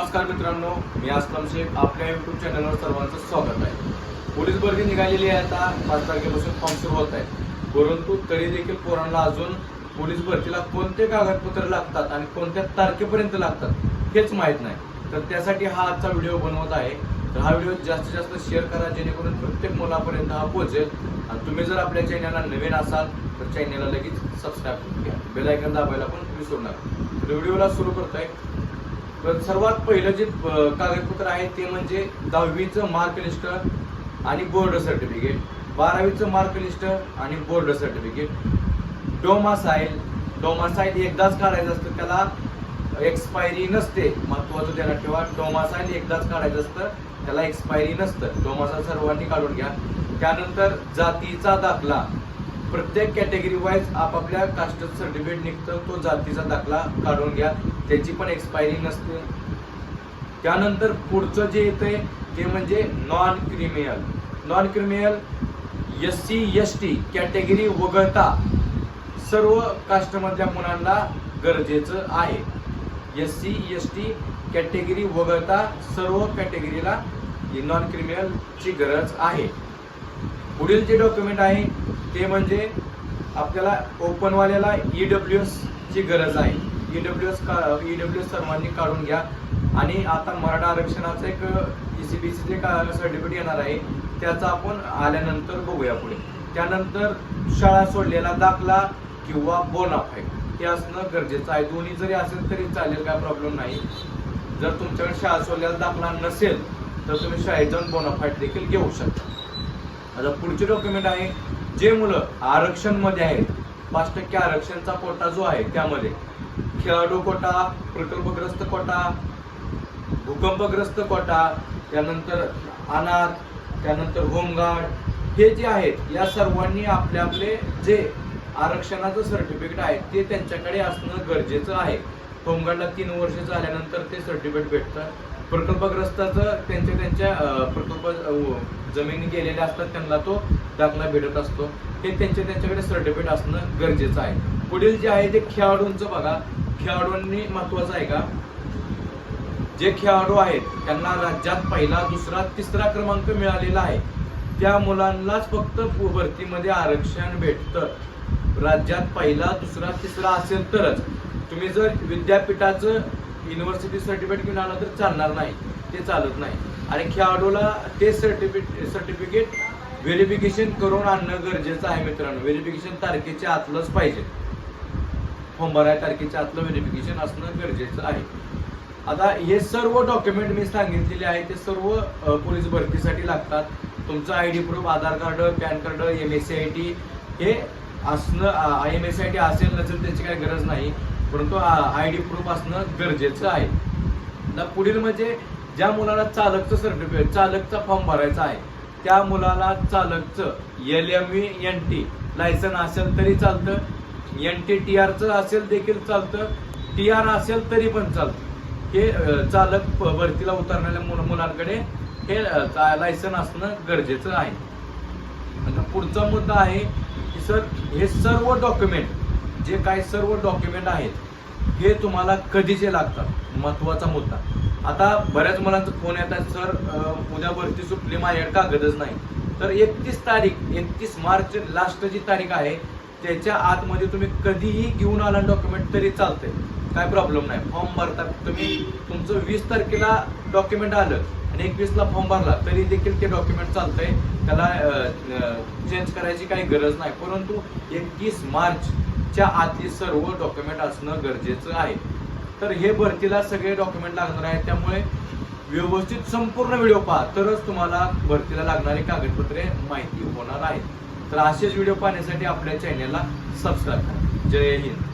नमस्कार मित्रांनो मी आसलम शेख आपल्या युट्यूब चॅनलवर सर्वांचं स्वागत आहे. पोलीस भरती निघालेली आहे आता पाच तारखेपासून फॉर्म सुरू होत आहे. परंतु तरी देखील पोरांना अजून पोलीस भरतीला कोणते कागदपत्र लागतात आणि कोणत्या तारखेपर्यंत लागतात हेच माहीत नाही. तर त्यासाठी हा आजचा व्हिडिओ बनवत आहे. तर हा व्हिडिओ जास्तीत जास्त शेअर करा जेणेकरून प्रत्येक मुलापर्यंत हा पोहोचेल. आणि तुम्ही जर आपल्या चॅनलला नवीन असाल तर चॅनलला लगेच सबस्क्राईब करून घ्या. बेलायकन दाबायला पण विसरू नका. तर व्हिडिओला सुरू करतोय. सर्वात पहिलं जे कागदपत्र आहे ते म्हणजे दहावीचं मार्क लिस्ट आणि बोर्ड सर्टिफिकेट बारावीचं मार्क लिस्ट आणि बोर्ड सर्टिफिकेट डोमासाईल डोमासाईल एकदाच काढायचं असतं त्याला एक्सपायरी नसते महत्वाचं त्याला ठेवा. डोमासाईल एकदाच काढायचं असतं त्याला एक्सपायरी नसतं. डोमासाईल सर्वांनी काढून घ्या. त्यानंतर जातीचा दाखला. प्रत्येक कॅटेगरी वाईज आपापल्या कास्टचं सर्टिफिकेट निघतं तो जातीचा दाखला काढून घ्या. त्याची पण एक्सपायरी नसते त्यानंतर पुढचं जे येतंय ते म्हणजे non criminal non criminal S C S T category वगळता सर्व कास्टमधल्या मुलांना गरजेचं आहे. S C S T category वगळता सर्व कॅटेगरीला नॉन क्रिमिनलची गरज आहे. पुढील जे डॉक्युमेंट आहे ते म्हणजे आपल्याला ओपनवाल्याला ई डब्ल्यू एसची गरज आहे. ई डब्ल्यू एस का ई डब्ल्यू एस सर्वांनी काढून घ्या. आणि आता मराठा आरक्षणाचं एक ई सी बी सीचे सर्टिफिकेट येणार आहे त्याचा आपण आल्यानंतर बघूया पुढे. त्यानंतर शाळा सोडलेला दाखला किंवा बोनाफाईड हे असणं गरजेचं आहे. दोन्ही जरी असेल तरी चालेल काय प्रॉब्लेम नाही. जर तुमच्याकडे शाळा सोडलेला दाखला नसेल तर तुम्ही शाळेत जाऊन बोनाफाईड देखील घेऊ शकता. आता पुढचे डॉक्युमेंट आहे. जे मुलं आरक्षणमध्ये आहेत पाच टक्के आरक्षणचा कोटा जो आहे त्यामध्ये खेळाडू कोटा प्रकल्पग्रस्त कोटा भूकंपग्रस्त कोटा त्यानंतर अनाथ त्यानंतर होमगार्ड हे जे आहेत या सर्वांनी आपले आपले जे आरक्षणाचं सर्टिफिकेट आहे ते त्यांच्याकडे असणं गरजेचं आहे. होमगार्डला तीन वर्ष झाल्यानंतर ते सर्टिफिकेट भेटतं. प्रकल्पग्रस्ताचं त्यांच्या त्यांच्या प्रकल्प जमिनी गेलेल्या असतात त्यांना तो दाखला भेटत असतो. हे त्यांच्या त्यांच्याकडे सर्टिफिकेट असणं गरजेचं आहे. पुढील जे आहे ते खेळाडूंचं बघा. खेळाडूंनी महत्वाचं आहे का? जे खेळाडू आहेत त्यांना राज्यात पहिला दुसरा तिसरा क्रमांक मिळालेला आहे. त्या मुलांनाच फक्त भरतीमध्ये आरक्षण भेटतं. राज्यात पहिला दुसरा तिसरा असेल तरच. तुम्ही जर विद्यापीठाचं युनिव्हर्सिटी सर्टिफिकेट घेऊन आला तर चालणार नाही. ते चालत नाही. आणि खेळाडूला ते सर्टिफिकेट सर्टिफिकेट व्हेरिफिकेशन करून आणणं गरजेचं आहे मित्रांनो. व्हेरिफिकेशन तारखेच्या आतलंच पाहिजे. फॉर्म तारखेच्या आतलं व्हेरिफिकेशन असणं गरजेचं आहे. आता हे सर्व डॉक्युमेंट मी सांगितलेले आहे ते सर्व पोलीस भरतीसाठी लागतात. तुमचं I D proof Aadhaar card PAN card M S C I T हे असणं M S C I T असेल नसेल त्याची काही गरज नाही. परंतु आय डी प्रूफ असणं गरजेचं आहे. आता पुढील म्हणजे ज्या मुलाला चालकचं सर्टिफिकेट चालकचा फॉर्म भरायचा आहे त्या मुलाला चालकचं L M V N T licence असेल तरी चालतं. एन टी टी आरचं असेल देखील चालतं. टी आर असेल तरी पण चालतं. हे चालक प- भरतीला उतरणाऱ्या मुल- मुलांकडे हे चा- लायसन असणं गरजेचं आहे. आता पुढचा मुद्दा आहे की सर हे सर्व डॉक्युमेंट जे काही सर्व डॉक्युमेंट आहेत हे तुम्हाला कधीचे लागतात? महत्त्वाचा मुद्दा. आता बऱ्याच मुलांचा फोन येतात सर उद्या भरती सुटली माझ्याकडे कागदच नाही. तर एकतीस तारीख एकतीस मार्च लास्ट जी तारीख आहे त्याच्या आतमध्ये तुम्ही कधीही घेऊन आला डॉक्युमेंट तरी चालते काय प्रॉब्लेम नाही. फॉर्म भरतात तुम्ही. तुमचं वीस तारखेला डॉक्युमेंट आलं आणि एकवीसला फॉर्म भरला तरी देखील ते डॉक्युमेंट चालतंय. त्याला चेंज करायची काही गरज नाही. परंतु एकतीस मार्च च्या आतली सर्व डॉक्युमेंट असणं गरजेचं आहे. तर हे भरतीला सगळे डॉक्युमेंट लागणार आहेत. त्यामुळे व्यवस्थित संपूर्ण व्हिडिओ पहा. तरच तुम्हाला भरतीला लागणारी कागदपत्रे माहिती होणार आहेत. तर असेच व्हिडिओ पाहण्यासाठी आपल्या चॅनेलला सबस्क्राईब करा. जय हिंद.